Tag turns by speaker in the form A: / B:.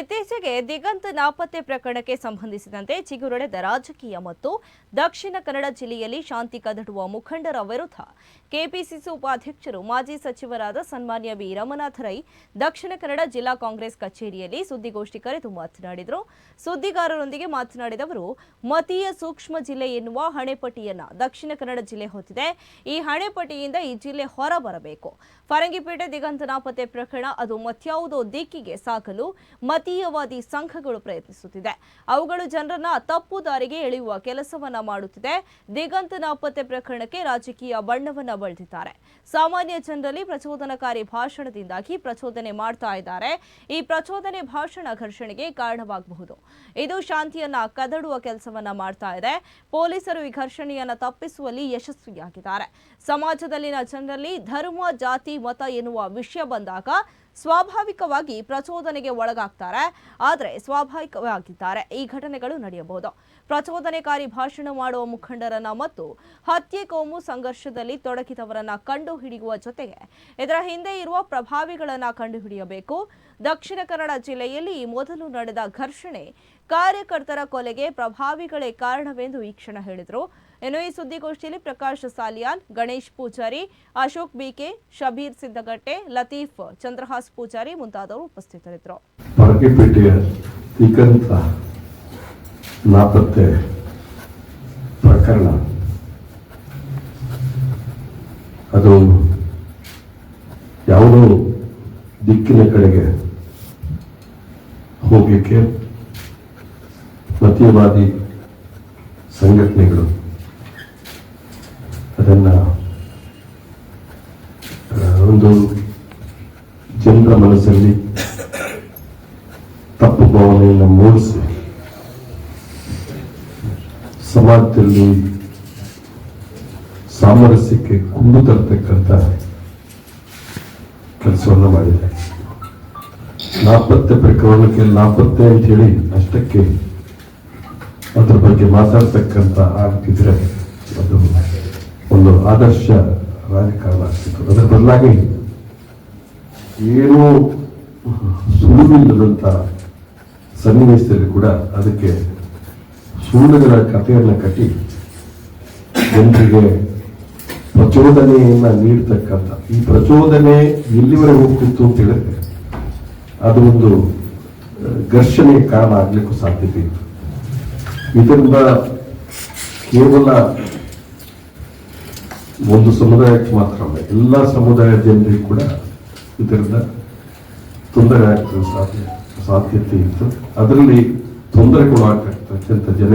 A: ಇತ್ತೀಚೆಗೆ ದಿಗಂತ ನಾಪತ್ತೆ ಪ್ರಕರಣಕ್ಕೆ ಸಂಬಂಧಿಸಿದಂತೆ ಚಿಗುರೊಡೆದ ರಾಜಕೀಯ ಮತ್ತು ದಕ್ಷಿಣ ಕನ್ನಡ ಜಿಲ್ಲೆಯಲ್ಲಿ ಶಾಂತಿ ಕದಡುವ ಮುಖಂಡರ ವಿರುದ್ಧ ಕೆಪಿಸಿಸಿ ಉಪಾಧ್ಯಕ್ಷರು ಮಾಜಿ ಸಚಿವರಾದ ಸನ್ಮಾನ್ಯ ಬಿ ರಮನಾಥ ರೈ ದಕ್ಷಿಣ ಕನ್ನಡ ಜಿಲ್ಲಾ ಕಾಂಗ್ರೆಸ್ ಕಚೇರಿಯಲ್ಲಿ ಸುದ್ದಿಗೋಷ್ಠಿ ಕರೆದು ಮಾತನಾಡಿದರು. ಸುದ್ದಿಗಾರರೊಂದಿಗೆ ಮಾತನಾಡಿದ ಅವರು, ಮತೀಯ ಸೂಕ್ಷ್ಮ ಜಿಲ್ಲೆ ಎನ್ನುವ ಹಣೆಪಟ್ಟಿಯನ್ನ ದಕ್ಷಿಣ ಕನ್ನಡ ಜಿಲ್ಲೆ ಹೊತ್ತಿದೆ. ಈ ಹಣೆಪಟ್ಟಿಯಿಂದ ಈ ಜಿಲ್ಲೆ ಹೊರಬರಬೇಕು. ಫರಂಗಿಪೇಟೆ ದಿಗಂತ ನಾಪತ್ತೆ ಪ್ರಕರಣ ಅದು ಮತ್ಯಾವುದೋ ದಿಕ್ಕಿಗೆ ಸಾಕಲು ಸಾಗಲು ಮತೀಯವಾದಿ ಸಂಘಗಳು ಪ್ರಯತ್ನಿಸುತ್ತಿದೆ. ಅವುಗಳು ಜನರನ್ನ ತಪ್ಪು ದಾರಿಗೆ ಎಳೆಯುವ ಕೆಲಸವನ್ನ ಮಾಡುತ್ತಿದೆ. ದಿಗಂತ ನಾಪತ್ತೆ ಪ್ರಕರಣಕ್ಕೆ ರಾಜಕೀಯ ಬಣ್ಣವನ್ನ ಬಳಿದಿದ್ದಾರೆ. ಸಾಮಾನ್ಯ ಜನರಲ್ಲಿ ಪ್ರಚೋದನಕಾರಿ ಭಾಷಣದಿಂದಾಗಿ ಪ್ರಚೋದನೆ ಮಾಡ್ತಾ ಇದ್ದಾರೆ. ಈ ಪ್ರಚೋದನೆ ಭಾಷಣ ಘರ್ಷಣೆಗೆ ಕಾರಣವಾಗಬಹುದು. ಇದು ಶಾಂತಿಯನ್ನ ಕದಡುವ ಕೆಲಸವನ್ನ ಮಾಡ್ತಾ ಇದೆ. ಪೊಲೀಸರು ಈ ಘರ್ಷಣೆಯನ್ನ ತಪ್ಪಿಸುವಲ್ಲಿ ಯಶಸ್ವಿಯಾಗಿದ್ದಾರೆ. ಸಮಾಜದಲ್ಲಿನ ಜನರಲ್ಲಿ ಧರ್ಮ, ಜಾತಿ, ಮತ ಎನ್ನುವ ವಿಷಯ ಬಂದಾಗ ಸ್ವಾಭಾವಿಕವಾಗಿ ಪ್ರಚೋದನೆಗೆ ಒಳಗಾಗ್ತಾರೆ, ಆದರೆ ಸ್ವಾಭಾವಿಕವಾಗಿದ್ದಾರೆ. ಈ ಘಟನೆಗಳು ನಡೆಯಬಹುದು. ಪ್ರಚೋದನೆಕಾರಿ ಭಾಷಣ ಮಾಡುವ ಮುಖಂಡರನ್ನ ಮತ್ತು ಹತ್ಯೆ ಕೋಮು ಸಂಘರ್ಷದಲ್ಲಿ ತೊಡಗಿದವರನ್ನ ಕಂಡು ಹಿಡಿಯುವ ಜೊತೆಗೆ ಇದರ ಹಿಂದೆ ಇರುವ ಪ್ರಭಾವಿಗಳನ್ನ ಕಂಡುಹಿಡಿಯಬೇಕು. ದಕ್ಷಿಣ ಕನ್ನಡ ಜಿಲ್ಲೆಯಲ್ಲಿ ಮೊದಲು ನಡೆದ ಘರ್ಷಣೆ ಕಾರ್ಯಕರ್ತರ ಕೊಲೆಗೆ ಪ್ರಭಾವಿಗಳೇ ಕಾರಣವೆಂದು ಈ ಕ್ಷಣ ಹೇಳಿದರು. ಇನ್ನು ಈ ಸುದ್ದಿಗೋಷ್ಠಿಯಲ್ಲಿ ಪ್ರಕಾಶ್ ಸಾಲಿಯಾನ್, ಗಣೇಶ್ ಪೂಜಾರಿ, ಅಶೋಕ್ ಬಿಕೆ, ಶಬೀರ್ ಸಿದ್ದಗಟ್ಟೆ, ಲತೀಫ್ ಚಂದ್ರಹಾಸ್ ಪೂಜಾರಿ ಮುಂತಾದವರು ಉಪಸ್ಥಿತರಿದ್ದರು.
B: ನಾಪತ್ತೆ ಪ್ರಕರಣ. ಅದು ಯಾವುದೋ ದಿಕ್ಕಿನ ಕಡೆಗೆ ಹೋಗಲಿಕ್ಕೆ ಮತೀಯವಾದಿ ಸಂಘಟನೆಗಳು ಅದನ್ನ ಒಂದು ಜನರ ಮನಸ್ಸಲ್ಲಿ ತಪ್ಪು ಭಾವನೆಯನ್ನು ಮೂಡಿಸಿ ಸಮಾಜದಲ್ಲಿ ಸಾಮರಸ್ಯಕ್ಕೆ ಕುಂದು ತರತಕ್ಕಂಥ ಕೆಲಸವನ್ನು ಮಾಡಿದೆ ನಾಪತ್ತೆ ಪ್ರಕರಣಕ್ಕೆ ನಾಪತ್ತೆ ಅಂತ ಹೇಳಿ ಅಷ್ಟಕ್ಕೆ ಬಗ್ಗೆ ಮಾತಾಡ್ತಕ್ಕಂಥ ಆಗ್ತಿದ್ರೆ ಅದು ಒಂದು ಆದರ್ಶ ರಾಜಕಾರಣ ಆಗ್ತಿತ್ತು. ಅದರ ಬದಲಾಗಿ ಏನೂ ಸುಳಿವಿಲ್ಲದಂತ ಸನ್ನಿವೇಶದಲ್ಲಿ ಕೂಡ ಅದಕ್ಕೆ ಸುಳ್ಳುಗಳ ಕಥೆಯನ್ನು ಕಟ್ಟಿ ಜನರಿಗೆ ಪ್ರಚೋದನೆಯನ್ನ ನೀಡ್ತಕ್ಕಂಥ. ಈ ಪ್ರಚೋದನೆ ಎಲ್ಲಿವರೆಗೆ ಹೋಗ್ತಿತ್ತು ಅಂತ ಹೇಳಿದ್ರೆ ಅದು ಒಂದು ಘರ್ಷಣೆಗೆ ಕಾರಣ ಆಗ್ಲಿಕ್ಕೂ ಸಾಧ್ಯತೆ ಇತ್ತು. ಇದರಿಂದ ಕೇವಲ ಒಂದು ಸಮುದಾಯಕ್ಕೆ ಮಾತ್ರ ಅಲ್ಲ, ಎಲ್ಲ ಸಮುದಾಯ ಜನರಿಗೂ ಕೂಡ ಇದರಿಂದ ತೊಂದರೆ ಆಗ್ತದೆ ಸಾಧ್ಯ ಸಾಧ್ಯತೆ ಇತ್ತು. ಅದರಲ್ಲಿ ತೊಂದರೆಗಳು ಆಗ್ತಕ್ಕಂಥ ಜನ